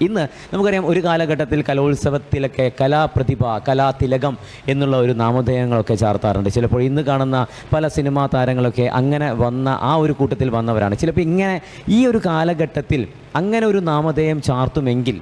ഇന്ന് നമുക്കറിയാം ഒരു കാലഘട്ടത്തിൽ കലോത്സവത്തിലൊക്കെ കലാപ്രതിഭ കലാതിലകം എന്നുള്ള ഒരു നാമധേയങ്ങളൊക്കെ ചാർത്താറുണ്ട്. ചിലപ്പോൾ ഇന്ന് കാണുന്ന പല സിനിമാ താരങ്ങളൊക്കെ അങ്ങനെ വന്ന ആ ഒരു കൂട്ടത്തിൽ വന്നവരാണ്. ചിലപ്പോൾ ഇങ്ങനെ ഈ ഒരു കാലഘട്ടത്തിൽ അങ്ങനെ ഒരു നാമധേയം ചാർത്തുമെങ്കിൽ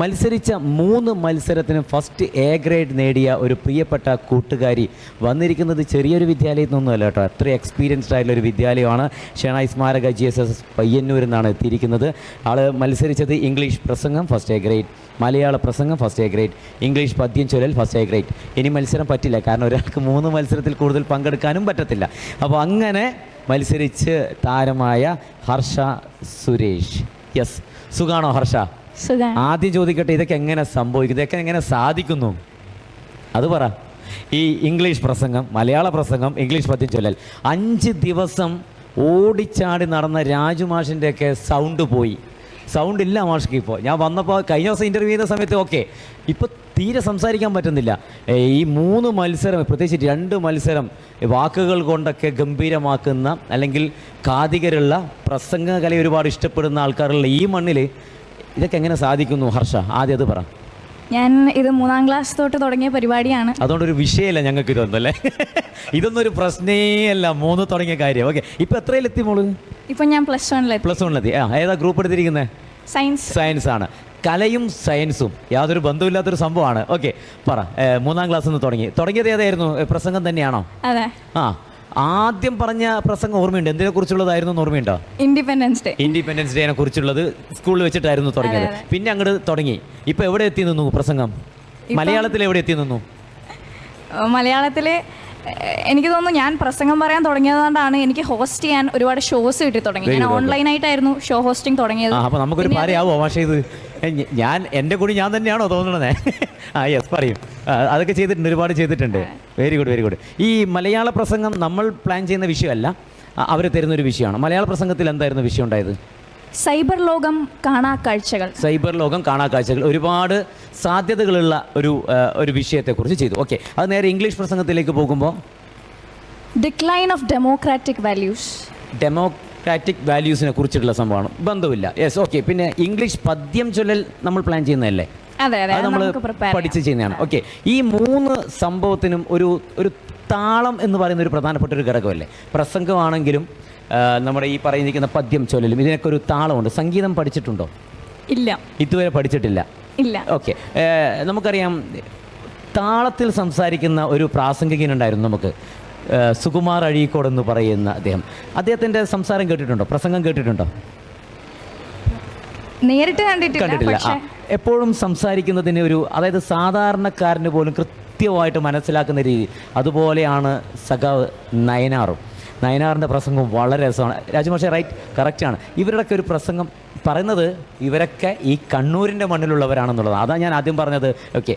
മത്സരിച്ച മൂന്ന് മത്സരത്തിന് ഫസ്റ്റ് എ ഗ്രേഡ് നേടിയ ഒരു പ്രിയപ്പെട്ട കൂട്ടുകാരി വന്നിരിക്കുന്നത് ചെറിയൊരു വിദ്യാലയത്തിൽ നിന്നൊന്നുമല്ല കേട്ടോ. അത്ര എക്സ്പീരിയൻസ്ഡ് ആയിട്ടുള്ള ഒരു വിദ്യാലയമാണ്. ഷെണായി സ്മാരക ജി എസ് എസ് പയ്യന്നൂരിൽ നിന്നാണ് എത്തിയിരിക്കുന്നത്. ആൾ മത്സരിച്ചത് ഇംഗ്ലീഷ് പ്രസംഗം ഫസ്റ്റ് എ ഗ്രേഡ് മലയാള പ്രസംഗം ഫസ്റ്റ് എ ഗ്രേഡ് ഇംഗ്ലീഷ് പദ്യം ചൊല്ലൽ ഫസ്റ്റ് എ ഗ്രേഡ് ഇനി മത്സരം പറ്റില്ല. കാരണം ഒരാൾക്ക് മൂന്ന് മത്സരത്തിൽ കൂടുതൽ പങ്കെടുക്കാനും പറ്റത്തില്ല. അപ്പോൾ അങ്ങനെ മത്സരിച്ച് താരമായ ഹർഷ സുരേഷ്. യെസ് സുഖാണോ ഹർഷ? ആദ്യം ചോദിക്കട്ടെ ഇതൊക്കെ എങ്ങനെ സംഭവിക്കുന്നു? ഇതൊക്കെ എങ്ങനെ സാധിക്കുന്നു? അത് പറ. ഈ ഇംഗ്ലീഷ് പ്രസംഗം മലയാള പ്രസംഗം ഇംഗ്ലീഷ് പദ്യം ചൊല്ലൽ. അഞ്ച് ദിവസം ഓടിച്ചാടി നടന്ന രാജുമാഷിന്റെയൊക്കെ സൗണ്ട് പോയി. സൗണ്ട് ഇല്ല മാഷ്ക്ക് ഇപ്പോൾ ഞാൻ വന്നപ്പോൾ കഴിഞ്ഞ ദിവസം ഇന്റർവ്യൂ ചെയ്ത സമയത്ത് ഓക്കെ ഇപ്പോൾ തീരെ സംസാരിക്കാൻ പറ്റുന്നില്ല. ഈ മൂന്ന് മത്സരം പ്രത്യേകിച്ച് രണ്ട് മത്സരം വാക്കുകൾ കൊണ്ടൊക്കെ ഗംഭീരമാക്കുന്ന അല്ലെങ്കിൽ കാതികരുള്ള പ്രസംഗ കല ഒരുപാട് ഇഷ്ടപ്പെടുന്ന ആൾക്കാരുള്ള ഈ മണ്ണിൽ ഇതൊക്കെ എങ്ങനെ സാധിക്കുന്നു? ഹർഷ ആദ്യം അത് പറ. ഞാൻ ഇത് മൂന്നാം ക്ലാസ് തൊട്ട് തുടങ്ങിയ പരിപാടിയാണ്. അതുകൊണ്ടൊരു വിഷയമല്ല ഞങ്ങൾക്ക് ഇതൊന്നും അല്ലേ ഇതൊന്നും ഒരു പ്രശ്നേ അല്ല. മൂന്ന് തുടങ്ങിയ കാര്യം. ഓക്കെ. ഇപ്പൊ എത്രയിലെത്തി മോൾ? ഇപ്പൊ ഞാൻ പ്ലസ് വണ്ണിലെത്തി. പ്ലസ് വണ്ണിലെത്തി. ആ ഏതാ ഗ്രൂപ്പ് എടുത്തിരിക്കുന്നത് സയൻസ് സയൻസ് ആണ്. കലയും സയൻസും. യാതൊരു ബന്ധമില്ലാത്തൊരു സംഭവമാണ്. ഓക്കെ പറ. മൂന്നാം ക്ലാസ് നിന്ന് തുടങ്ങി. തുടങ്ങിയത് ഏതായിരുന്നു? പ്രസംഗം തന്നെയാണോ? അതെ. ആ ആദ്യം പറഞ്ഞ പ്രസംഗം ഓർമ്മയുണ്ട്? എന്തിനെ കുറിച്ചുള്ളതായിരുന്നു ഓർമ്മയുണ്ടോ? ഇൻഡിപെൻഡൻസ് ഡേ ഇൻഡിപെൻഡൻസ് ഡേനെ കുറിച്ചുള്ളത് സ്കൂളിൽ വെച്ചിട്ടായിരുന്നു തുടങ്ങിയത്. പിന്നെ അങ്ങോട്ട് തുടങ്ങി. ഇപ്പൊ എവിടെ എത്തി നിന്നു പ്രസംഗം? മലയാളത്തിൽ എവിടെ എത്തി നിന്നു? മലയാളത്തിൽ എനിക്ക് തോന്നുന്നു ഞാൻ പ്രസംഗം പറയാൻ തുടങ്ങിയതുകൊണ്ടാണ് എനിക്ക് ഹോസ്റ്റ് ചെയ്യാൻ ഒരുപാട് ഷോസ് കിട്ടി തുടങ്ങി. ഞാൻ. ഓൺലൈനായിട്ടായിരുന്നു ഷോ ഹോസ്റ്റിംഗ് തുടങ്ങിയത്. അപ്പൊ നമുക്കൊരു പാരയാവോ പക്ഷേ ഇത് ഞാൻ എന്റെ കൂടി ഞാൻ തന്നെയാണോ തോന്നണേ ആ യെസ് പറയും. അതൊക്കെ ചെയ്തിട്ടുണ്ട് ഒരുപാട് ചെയ്തിട്ടുണ്ട്. വെരി ഗുഡ് വെരി ഗുഡ് ഈ മലയാള പ്രസംഗം നമ്മൾ പ്ലാൻ ചെയ്യുന്ന വിഷയമല്ല. അവർ തരുന്ന ഒരു വിഷയമാണ്. മലയാള പ്രസംഗത്തിൽ എന്തായിരുന്നു വിഷയം ഉണ്ടായത്? സൈബർ ലോകം കാണാ കാഴ്ചകൾ. സൈബർ ലോകം കാണാ കാഴ്ചകൾ. ഒരുപാട് സാധ്യതകളുള്ള ഒരു ഒരു വിഷയത്തെക്കുറിച്ച് ചെയ്തു. ഓക്കെ അത് നേരെ ഇംഗ്ലീഷ് പ്രസംഗത്തിലേക്ക് പോകുമ്പോൾ decline of democratic values democratic വാല്യൂസിനെ കുറിച്ചിട്ടുള്ള സംഭവമാണ്. ബന്ധമില്ല യെസ് ഓക്കെ പിന്നെ ഇംഗ്ലീഷ് പദ്യം ചൊല്ലൽ നമ്മൾ പ്ലാൻ ചെയ്യുന്നതല്ലേ? അതെ നമ്മൾ പഠിച്ച് ചെയ്യുന്നതാണ്. ഓക്കെ ഈ മൂന്ന് സംഭവത്തിനും ഒരു ഒരു താളം എന്ന് പറയുന്ന ഒരു പ്രധാനപ്പെട്ട ഒരു ഘടകമല്ലേ? പ്രസംഗമാണെങ്കിലും നമ്മുടെ ഈ പറയുന്നിരിക്കുന്ന പദ്യം ചൊല്ലലും ഇതിനൊക്കെ ഒരു താളമുണ്ട്. സംഗീതം പഠിച്ചിട്ടുണ്ടോ? ഇല്ല. ഇതുവരെ പഠിച്ചിട്ടില്ല. ഇല്ല. ഓക്കെ നമുക്കറിയാം താളത്തിൽ സംസാരിക്കുന്ന ഒരു പ്രാസംഗികനുണ്ടായിരുന്നു നമുക്ക്. സുകുമാർ അഴീക്കോട് എന്ന് പറയുന്ന അദ്ദേഹം. അദ്ദേഹത്തിന്റെ സംസാരം കേട്ടിട്ടുണ്ടോ? പ്രസംഗം കേട്ടിട്ടുണ്ടോ? നേരിട്ട് കണ്ടിട്ടില്ല കണ്ടിട്ടില്ല. എപ്പോഴും സംസാരിക്കുന്നതിന് ഒരു അതായത് സാധാരണക്കാരന് പോലും കൃത്യമായിട്ട് മനസ്സിലാക്കുന്ന രീതി. അതുപോലെയാണ് സഖാവ് നയനാറും. നയനാറിന്റെ പ്രസംഗം വളരെ രസമാണ്. രാജമാഷെ റൈറ്റ് കറക്റ്റാണ് ഇവരുടെയൊക്കെ ഒരു പ്രസംഗം പറയുന്നത് ഇവരൊക്കെ ഈ കണ്ണൂരിന്റെ മണ്ണിലുള്ളവരാണെന്നുള്ളത് അതാണ് ഞാൻ ആദ്യം പറഞ്ഞത്. ഓക്കെ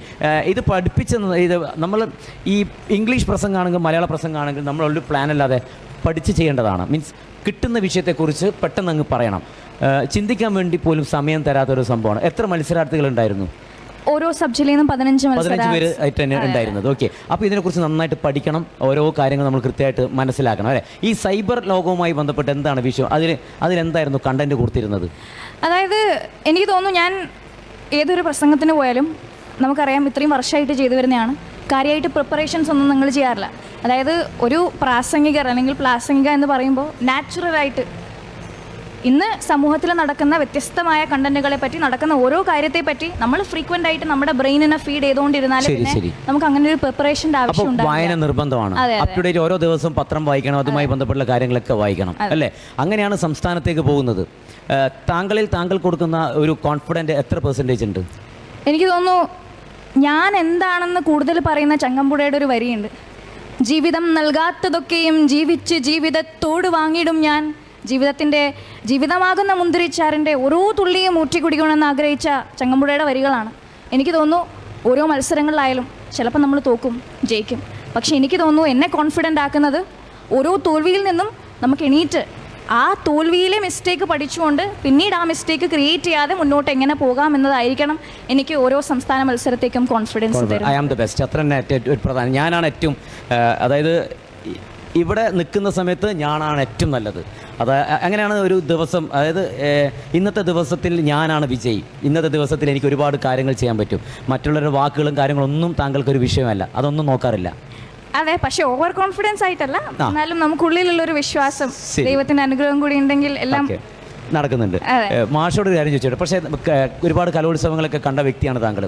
ഇത് പഠിപ്പിച്ച ഇത് നമ്മൾ ഈ ഇംഗ്ലീഷ് പ്രസംഗമാണെങ്കിൽ മലയാള പ്രസംഗമാണെങ്കിൽ നമ്മളൊരു പ്ലാൻ അല്ലാതെ പഠിച്ച് ചെയ്യേണ്ടതാണ്. മീൻസ് കിട്ടുന്ന വിഷയത്തെക്കുറിച്ച് പെട്ടെന്ന് അങ്ങ് പറയണം ചിന്തിക്കാൻ വേണ്ടി പോലും സമയം തരാത്തൊരു സംഭവമാണ്. എത്ര മത്സരാർത്ഥികൾ ഉണ്ടായിരുന്നു ഓരോ സബ്ജക്റ്റിൽ നിന്നും പതിനഞ്ച് പതിനഞ്ച് പേര് മത്സരം ആയിട്ട് തന്നെ ഉണ്ടായിരുന്നത്. ഓക്കെ. അപ്പോൾ ഇതിനെക്കുറിച്ച് നന്നായിട്ട് പഠിക്കണം. ഓരോ കാര്യങ്ങൾ നമ്മൾ കൃത്യമായിട്ട് മനസ്സിലാക്കണം അല്ലേ? ഈ സൈബർ ലോകവുമായി ബന്ധപ്പെട്ട് എന്താണ് വിഷയം? അതിൽ അതിലെന്തായിരുന്നു കണ്ടന്റ് കൊടുത്തിരുന്നത്? അതായത് എനിക്ക് തോന്നുന്നു ഞാൻ ഏതൊരു പ്രസംഗത്തിന് പോയാലും നമുക്കറിയാം ഇത്രയും വർഷമായിട്ട് ചെയ്തു വരുന്നതാണ്. കാര്യമായിട്ട് പ്രിപ്പറേഷൻസ് ഒന്നും നിങ്ങൾ ചെയ്യാറില്ല. അതായത് ഒരു പ്രാസംഗികർ അല്ലെങ്കിൽ പ്രാസംഗിക എന്ന് പറയുമ്പോൾ നാച്ചുറലായിട്ട് ഇന്ന് സമൂഹത്തിൽ നടക്കുന്ന വ്യത്യസ്തമായ കണ്ടന്റുകളെ പറ്റി നടക്കുന്ന ഓരോ കാര്യത്തെ പറ്റി നമ്മൾ ഫ്രീക്വന്റ് ആയിട്ട് നമ്മുടെ ബ്രെയിനിനെ ഫീഡ് ചെയ്തുകൊണ്ടിരുന്നാൽ നമുക്ക് അങ്ങനെ ഒരു പ്രിപ്പറേഷന്റെ ആവശ്യം വായന നിർബന്ധമാണ്. അതെ, അതെ. അപ് ടു ഡേറ്റ് ഓരോ ദിവസം പത്രം വായിക്കണം അതുമായി ബന്ധപ്പെട്ട കാര്യങ്ങളൊക്കെ വായിക്കണം അല്ലേ? അങ്ങനെയാണ് സംസ്ഥാനത്തേക്ക് പോകുന്നത്. താങ്കളിൽ താങ്കൾ കൊടുക്കുന്ന ഒരു കോൺഫിഡന്റ് എത്ര പെർസെന്റേജ് ഉണ്ട്? എനിക്ക് തോന്നുന്നു ഞാൻ എന്താണെന്ന് കൂടുതൽ പറയുന്ന ചങ്ങമ്പുഴയുടെ ഒരു വരിയുണ്ട്. ജീവിതം നൽകാത്തതൊക്കെയും ജീവിച്ച് ജീവിതത്തോട് വാങ്ങിയിടും ഞാൻ. ജീവിതത്തിന്റെ ജീവിതമാകുന്ന മുന്തിരിച്ചാറിന്റെ ഓരോ തുള്ളിയും ഊറ്റിക്കുടിക്കണമെന്ന് ആഗ്രഹിച്ച ചങ്ങമ്പുഴയുടെ വരികളാണ്. എനിക്ക് തോന്നുന്നു ഓരോ മത്സരങ്ങളിലായാലും ചിലപ്പോൾ നമ്മൾ തോക്കും ജയിക്കും. പക്ഷെ എനിക്ക് തോന്നുന്നു എന്നെ കോൺഫിഡന്റ് ആക്കുന്നത് ഓരോ തോൽവിയിൽ നിന്നും നമുക്ക് എണീറ്റ് ആ തോൽവിയിലെ മിസ്റ്റേക്ക് പഠിച്ചുകൊണ്ട് പിന്നീട് ആ മിസ്റ്റേക്ക് ക്രിയേറ്റ് ചെയ്യാതെ മുന്നോട്ട് എങ്ങനെ പോകാം എന്നതായിരിക്കണം എനിക്ക് ഓരോ സംസ്ഥാന മത്സരത്തേക്കും confidence I am the best അത്ര തന്നെ ഒരു പ്രധാനം. ഞാനാണ് ഏറ്റവും അതായത് ഇവിടെ നിൽക്കുന്ന സമയത്ത് ഞാനാണ് ഏറ്റവും നല്ലത്. അത് അങ്ങനെയാണ് ഒരു ദിവസം അതായത് ഇന്നത്തെ ദിവസത്തിൽ ഞാനാണ് വിജയി. ഇന്നത്തെ ദിവസത്തിൽ എനിക്ക് ഒരുപാട് കാര്യങ്ങൾ ചെയ്യാൻ പറ്റും. മറ്റുള്ളവരുടെ വാക്കുകളും കാര്യങ്ങളും കാര്യങ്ങളൊന്നും താങ്കൾക്കൊരു വിഷയമല്ല. അതൊന്നും നോക്കാറില്ല. അതെ പക്ഷെ ഓവർ കോൺഫിഡൻസ് ആയിട്ടല്ല. എന്നാലും നമുക്കുള്ളിലുള്ള ഒരു വിശ്വാസം ദൈവത്തിന്റെ അനുഗ്രഹം കൂടി ഉണ്ടെങ്കിൽ എല്ലാം നടക്കുന്നുണ്ട്. മാഷോട് ഒരു കാര്യം ചോദിച്ചോട്ടെ? പക്ഷേ ഒരുപാട് കലോത്സവങ്ങളൊക്കെ കണ്ട വ്യക്തിയാണ് താങ്കൾ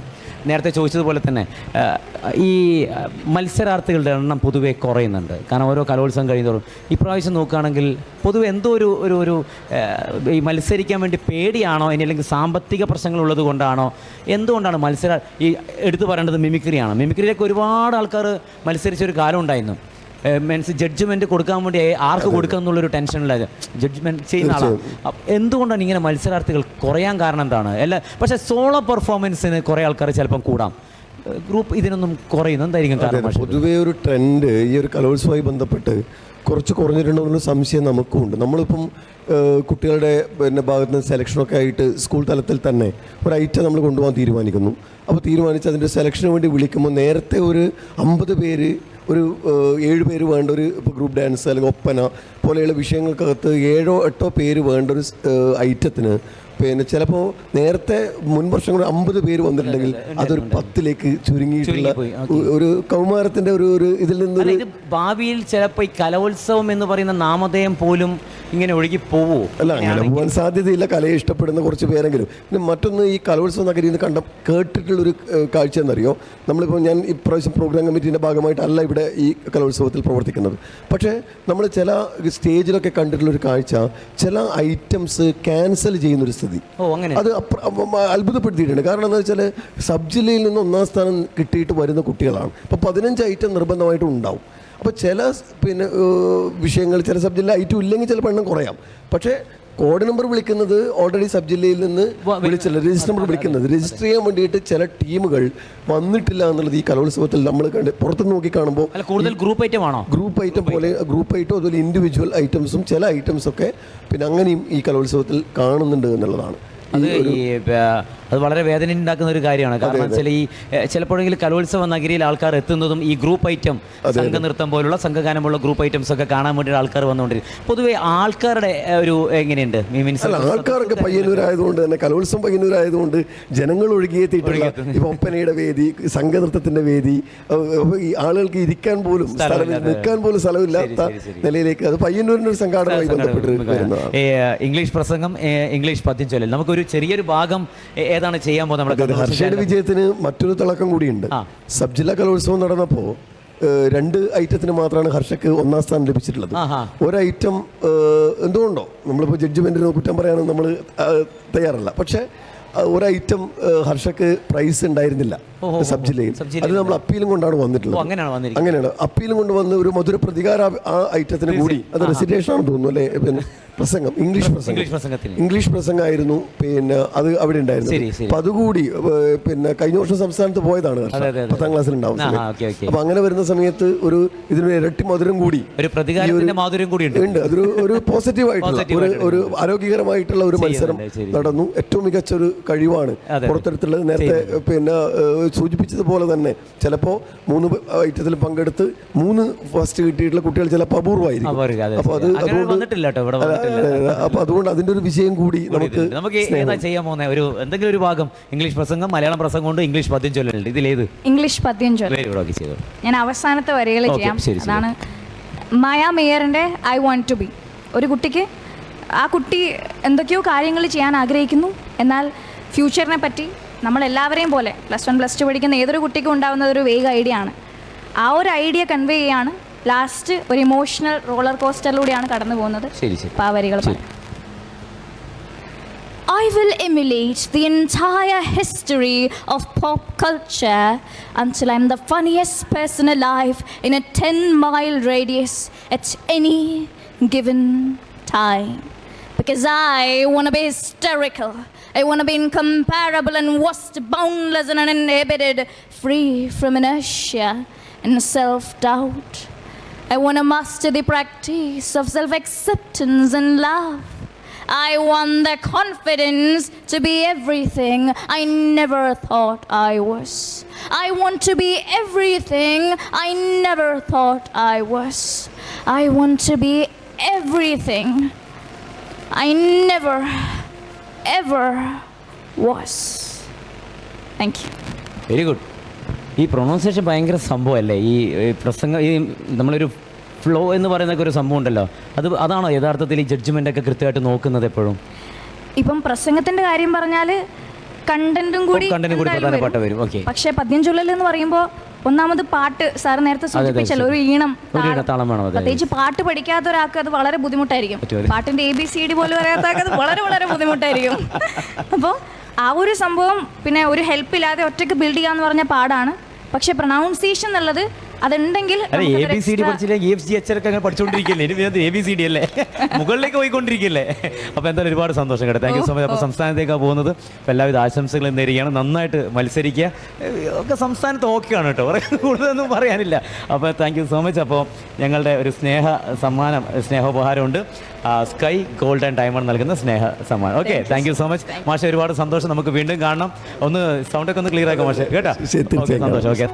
നേരത്തെ ചോദിച്ചതുപോലെ തന്നെ ഈ മത്സരാർത്ഥികളുടെ എണ്ണം പൊതുവെ കുറയുന്നുണ്ട്. കാരണം ഓരോ കലോത്സവം കഴിയുന്നതോറും. ഇപ്രാവശ്യം നോക്കുകയാണെങ്കിൽ പൊതുവെ എന്തോ ഒരു ഒരു ഒരു ഈ മത്സരിക്കാൻ വേണ്ടി പേടിയാണോ? ഇനി അല്ലെങ്കിൽ സാമ്പത്തിക പ്രശ്നങ്ങളുള്ളത് കൊണ്ടാണോ? എന്തുകൊണ്ടാണ് മത്സര ഈ എടുത്തു പറയേണ്ടത് മിമിക്രിയാണ്? മിമിക്രിയിലേക്ക് ഒരുപാട് ആൾക്കാർ മത്സരിച്ച ഒരു കാലം ഉണ്ടായിരുന്നു. മീൻസ് ജഡ്ജ്മെന്റ് കൊടുക്കാൻ വേണ്ടി ആർക്ക് കൊടുക്കുക എന്നുള്ളൊരു ടെൻഷനിലായത് ജഡ്ജ്മെന്റ് ചെയ്യുന്ന ആളാണ് എന്തുകൊണ്ടാണ് ഇങ്ങനെ മത്സരാർത്ഥികൾ കുറയാൻ കാരണം എന്താണ്? അല്ല പക്ഷെ സോളോ പെർഫോമൻസിന് കുറേ ആൾക്കാർ ചിലപ്പം കൂടാം. ഗ്രൂപ്പ് ഇതിനൊന്നും കുറയുന്നു. എന്തായിരിക്കും കാരണം പൊതുവേ ഒരു ട്രെൻഡ് ഈ ഒരു കലോത്സവമായി ബന്ധപ്പെട്ട് കുറച്ച് കുറഞ്ഞിട്ടുണ്ടോ എന്നുള്ള സംശയം നമുക്കും ഉണ്ട്. നമ്മളിപ്പം കുട്ടികളുടെ പിന്നെ ഭാഗത്ത് നിന്ന് സെലക്ഷനൊക്കെ ആയിട്ട് സ്കൂൾ തലത്തിൽ തന്നെ ഒരു ഐറ്റം നമ്മൾ കൊണ്ടുപോകാൻ തീരുമാനിക്കുന്നു. അപ്പോൾ തീരുമാനിച്ച് അതിന്റെ സെലക്ഷന് വേണ്ടി വിളിക്കുമ്പോൾ നേരത്തെ ഒരു അമ്പത് പേര് ഒരു ഏഴ് പേര് വേണ്ട ഒരു ഇപ്പോൾ ഗ്രൂപ്പ് ഡാൻസ് അല്ലെങ്കിൽ ഒപ്പന പോലെയുള്ള വിഷയങ്ങൾക്കകത്ത് ഏഴോ എട്ടോ പേര് വേണ്ട ഒരു ഐറ്റത്തിന് പിന്നെ ചിലപ്പോൾ നേരത്തെ മുൻ കൂടെ അമ്പത് പേര് വന്നിട്ടുണ്ടെങ്കിൽ അതൊരു പത്തിലേക്ക് ചുരുങ്ങിയിട്ടുള്ള ഒരു കൗമാരത്തിന്റെ ഒരു ഒരു ഇതിൽ നിന്ന് ഭാവിയിൽ ചിലപ്പോൾ ഈ കലോത്സവം എന്ന് പറയുന്ന നാമധേയം പോലും ഇങ്ങനെ ഒഴുകി പോവോ? അല്ല അങ്ങനെ പോകാൻ സാധ്യതയില്ല. കലയെ ഇഷ്ടപ്പെടുന്ന കുറച്ച് പേരെങ്കിലും. പിന്നെ മറ്റൊന്ന് ഈ കലോത്സവ നഗരി നിന്ന് കണ്ട കേട്ടിട്ടുള്ളൊരു ഒരു കാഴ്ച എന്നറിയോ? നമ്മളിപ്പോൾ ഞാൻ ഇപ്രാവശ്യം പ്രോഗ്രാം കമ്മിറ്റീന്റെ ഭാഗമായിട്ടല്ല ഇവിടെ ഈ കലോത്സവത്തിൽ പ്രവർത്തിക്കുന്നത്. പക്ഷേ നമ്മൾ ചില സ്റ്റേജിലൊക്കെ കണ്ടിട്ടുള്ളൊരു കാഴ്ച. ചില ഐറ്റംസ് ക്യാൻസൽ ചെയ്യുന്നൊരു സ്ഥിതി. അങ്ങനെ. അത് അത്ഭുതപ്പെടുത്തിയിട്ടുണ്ട്. കാരണം എന്താ വെച്ചാൽ സബ് ജില്ലയിൽ നിന്ന് ഒന്നാം സ്ഥാനം കിട്ടിയിട്ട് വരുന്ന കുട്ടികളാണ്. അപ്പോൾ പതിനഞ്ച് ഐറ്റം നിർബന്ധമായിട്ടും ഉണ്ടാവും. അപ്പോൾ ചില പിന്നെ വിഷയങ്ങൾ ചില സബ് ജില്ല ഐറ്റം ഇല്ലെങ്കിൽ ചിലപ്പോൾ എണ്ണം കുറയാം. പക്ഷേ കോഡ് നമ്പർ വിളിക്കുന്നത് ഓൾറെഡി സബ് ജില്ലയിൽ നിന്ന് വിളിച്ചില്ല രജിസ്റ്റർ നമ്പർ വിളിക്കുന്നത്. രജിസ്റ്റർ ചെയ്യാൻ വേണ്ടിയിട്ട് ചില ടീമുകൾ വന്നിട്ടില്ല എന്നുള്ളത് ഈ കലോത്സവത്തിൽ നമ്മൾ കണ്ട് പുറത്ത് നോക്കി കാണുമ്പോൾ കൂടുതൽ ഗ്രൂപ്പ് ഐറ്റം ആണോ? ഗ്രൂപ്പ് ഐറ്റം പോലെ ഗ്രൂപ്പ് ഐറ്റം അതുപോലെ ഇൻഡിവിജ്വൽ ഐറ്റംസും ചില ഐറ്റംസൊക്കെ പിന്നെ അങ്ങനെയും ഈ കലോത്സവത്തിൽ കാണുന്നുണ്ട് എന്നുള്ളതാണ്. അത് ഈ അത് വളരെ വേദന ഉണ്ടാക്കുന്ന ഒരു കാര്യമാണ്. കാരണം വെച്ചാൽ ഈ ചിലപ്പോഴെങ്കിലും കലോത്സവ നഗരിയിൽ ആൾക്കാർ എത്തുന്നതും ഈ ഗ്രൂപ്പ് ഐറ്റം സംഘനൃത്തം പോലുള്ള സംഘഗാനമുള്ള ഗ്രൂപ്പ് ഐറ്റംസ് ഒക്കെ കാണാൻ വേണ്ടി ആൾക്കാർ വന്നുകൊണ്ടിരിക്കും പൊതുവേ ആൾക്കാരുടെ ഒരു എങ്ങനെയുണ്ട്? മീൻസ് ആൾക്കാരൊക്കെ പയ്യന്നൂരായതുകൊണ്ട് തന്നെ കലോത്സവം പയ്യന്നൂരായതുകൊണ്ട് ജനങ്ങൾ ഒഴുകിയെത്തിയിട്ടുള്ള ഇപ്പൊ ഒപ്പനയുടെ വേദി സംഘനൃത്തത്തിന്റെ വേദി ഈ ആളുകൾക്ക് ഇരിക്കാൻ പോലും നിൽക്കാൻ പോലും സ്ഥലമില്ലാത്ത. നിലയിലേക്ക് അത് പയ്യന്നൂരിന്റെ ഒരു സംഘാടനമായി ബന്ധപ്പെട്ട്. ഇംഗ്ലീഷ് പ്രസംഗം ഇംഗ്ലീഷ് പദ്യം ചൊല്ലൽ. നമുക്കൊരു ചെറിയൊരു ഭാഗം ഏതാണ് ചെയ്യാൻ പോകുന്നത് ഹർഷയുടെ വിജയത്തിന് മറ്റൊരു തിളക്കം കൂടിയുണ്ട്. സബ് ജില്ലാ കലോത്സവം നടന്നപ്പോൾ രണ്ട് ഐറ്റത്തിന് മാത്രമാണ് ഹർഷക്ക് ഒന്നാം സ്ഥാനം ലഭിച്ചിട്ടുള്ളത്. ഒരൈറ്റം ഒരു ഐറ്റം എന്തുകൊണ്ടോ? നമ്മളിപ്പോൾ ജഡ്ജ്മെന്റിന് കുറ്റം പറയാനും നമ്മൾ തയ്യാറല്ല. പക്ഷേ ഒരൈറ്റം ഒരു ഐറ്റം ഹർഷക്ക് പ്രൈസ് ഉണ്ടായിരുന്നില്ല. സബ് ജില്ലയിൽ അത് നമ്മൾ അപ്പീലും കൊണ്ടാണ് വന്നിട്ടുള്ളത്. അങ്ങനെയാണ് അങ്ങനെയാണ്. അപ്പീലും കൊണ്ട് വന്ന് ഒരു മധുര പ്രതികാര ആ ഐറ്റത്തിന് കൂടി. അത് റെസിറ്റേഷൻ ആണെന്ന് തോന്നുന്നു അല്ലേ? പിന്നെ പ്രസംഗം. ഇംഗ്ലീഷ് പ്രസംഗം. ഇംഗ്ലീഷ് പ്രസംഗമായിരുന്നു. പിന്നെ അത് അവിടെ ഉണ്ടായിരുന്നു. അപ്പൊ അതുകൂടി പിന്നെ കഴിഞ്ഞ വർഷം സംസ്ഥാനത്ത് പോയതാണ്. പത്താം ക്ലാസ്സിൽ ഉണ്ടാവും. അപ്പൊ അങ്ങനെ വരുന്ന സമയത്ത് ഒരു ഇതിനൊരു ഇരട്ടി മധുരം കൂടി. ഉണ്ട്. അതൊരു ഒരു പോസിറ്റീവ് ആയിട്ടുള്ള ഒരു ഒരു ആരോഗ്യകരമായിട്ടുള്ള ഒരു മത്സരം നടന്നു. ഏറ്റവും മികച്ച ഒരു കഴിവാണ്. പുറത്തെടുത്തുള്ളത് നേരത്തെ പിന്നെ സൂചിപ്പിച്ചതുപോലെ തന്നെ ചിലപ്പോൾ മൂന്ന് ഐറ്റത്തിൽ പങ്കെടുത്ത് മൂന്ന് ഫസ്റ്റ് കിട്ടിയിട്ടുള്ള കുട്ടികൾ ചിലപ്പോൾ അപൂർവമായിരിക്കും. അപ്പോൾ അതെ, അതുകൊണ്ട് വന്നിട്ടില്ല കേട്ടോ, ഇവിടെ വന്നിട്ടില്ല. അപ്പൊ അതുകൊണ്ട് അതിന്റെ ഒരു വിഷയം കൂടി നമുക്ക് നമുക്ക് ഏതാ ചെയ്യാൻ പോകുന്ന? ഒരു എന്തെങ്കിലും ഒരു ഭാഗം ഇംഗ്ലീഷ് പ്രസംഗം മലയാളം പ്രസംഗം കൊണ്ട് ഇംഗ്ലീഷ് പദ്യം ചൊല്ലുന്നുണ്ട് ഇതിലേത് ഇംഗ്ലീഷ് പദ്യം ചൊല്ലും ഞാൻ അവസാനത്തെ വരികൾ ചെയ്യാം. അതാണ് മായ മേയറിന്റെ ഐ വാണ്ട് ടു ബി. ഒരു കുട്ടിക്ക് ആ കുട്ടി എന്തൊക്കെയോ കാര്യങ്ങൾ ചെയ്യാൻ ആഗ്രഹിക്കുന്നു. എന്നാൽ ഫ്യൂച്ചറിനെ പറ്റി നമ്മളെല്ലാവരെയും പോലെ പ്ലസ് വൺ പ്ലസ് ടു പഠിക്കുന്ന ഏതൊരു കുട്ടിക്കും ഉണ്ടാകുന്ന ഒരു വേഗ ഐഡിയ ആണ് ആ ഒരു ഐഡിയ കൺവേ ചെയ്യാണ് ലാസ്റ്റ് ഒരു ഇമോഷണൽ റോളർ കോസ്റ്ററിലൂടെയാണ് കടന്നു പോകുന്നത് അപ്പോൾ ആ വരികൾ I will emulate the entire history of pop culture until I'm the funniest person alive in a 10 mile radius at any given time. Because I want to be hysterical. I want to be incomparable and vast, boundless and uninhibited, free from inertia and self doubt. I want to master the practice of self acceptance and love. I want the confidence to be everything I never thought I was. I want to be everything I never thought I was. I want to be everything I never, ever was. Thank you. Very good ഈ pronunciation ഭയങ്കര സംഭവമല്ലേ ഈ പ്രസംഗം ഈ നമ്മളൊരു flow എന്ന് പറയുന്നൊക്കെ ഒരു സംഭവം ഉണ്ടല്ലോ അത് അതാണോ യഥാർത്ഥത്തിൽ ഈ ജഡ്ജ്മെന്റ് ഒക്കെ കൃത്യമായിട്ട് നോക്കുന്നത് എപ്പോഴും ഇപ്പം പ്രസംഗത്തിന്റെ കാര്യം പറഞ്ഞാൽ കണ്ടന്റും കൂടി content കൂടി പ്രധാനപ്പെട്ട വരും. ഓക്കെ പക്ഷേ പദ്യം ചൊല്ലൽ എന്ന് പറയുമ്പോൾ ഒന്നാമത് പാട്ട് സാർ നേരത്തെ സൂചിപ്പിച്ചല്ലോ ഒരു ഈണം. പ്രത്യേകിച്ച് പാട്ട് പഠിക്കാത്ത ഒരാൾക്ക് അത് വളരെ ബുദ്ധിമുട്ടായിരിക്കും. പാട്ടിന്റെ എ ബി സി ഡി പോലും അറിയാത്ത അത് വളരെ വളരെ ബുദ്ധിമുട്ടായിരിക്കും. അപ്പോൾ ആ ഒരു സംഭവം പിന്നെ ഒരു ഹെൽപ്പ് ഇല്ലാതെ ഒറ്റയ്ക്ക് ബിൽഡ് ചെയ്യാന്ന് പറഞ്ഞ പാടാണ്. പക്ഷെ പ്രൊണൗൺസിയേഷൻ എന്നുള്ളത് അതുണ്ടെങ്കിൽ അല്ല A B C D extra- പഠിച്ചില്ല? എ എഫ് ജി എച്ച് ഒക്കെ അങ്ങനെ പഠിച്ചുകൊണ്ടിരിക്കില്ലേ ഇനി എ ബി സി ഡി അല്ലേ? മുകളിലേക്ക് പോയിക്കൊണ്ടിരിക്കില്ലേ അപ്പോൾ എന്തായാലും ഒരുപാട് സന്തോഷം കേട്ടോ. താങ്ക് യു സോ മച്ച് അപ്പോൾ സംസ്ഥാനത്തേക്കാണ് പോകുന്നത്. അപ്പോൾ എല്ലാവിധ ആശംസകളും നേരുകയാണ്. നന്നായിട്ട് മത്സരിക്കുക. ഒക്കെ സംസ്ഥാനത്ത് ഓക്കെയാണ് കേട്ടോ. കൂടുതലൊന്നും പറയാനില്ല. അപ്പോൾ താങ്ക് യു സോ മച്ച് അപ്പോൾ ഞങ്ങളുടെ ഒരു സ്നേഹ സമ്മാനം സ്നേഹോപഹാരമുണ്ട്. ഉണ്ട് സ്കൈ ഗോൾഡ് ആൻഡ് ഡയമണ്ട് നൽകുന്ന സ്നേഹ സമ്മാനം. Okay thank you so much മാഷെ ഒരുപാട് സന്തോഷം. നമുക്ക് വീണ്ടും കാണണം. ഒന്ന് സൗണ്ടൊക്കെ ഒന്ന് ക്ലിയർ ആക്കാം മാഷെ. കേട്ടോ. സന്തോഷം. ഓക്കെ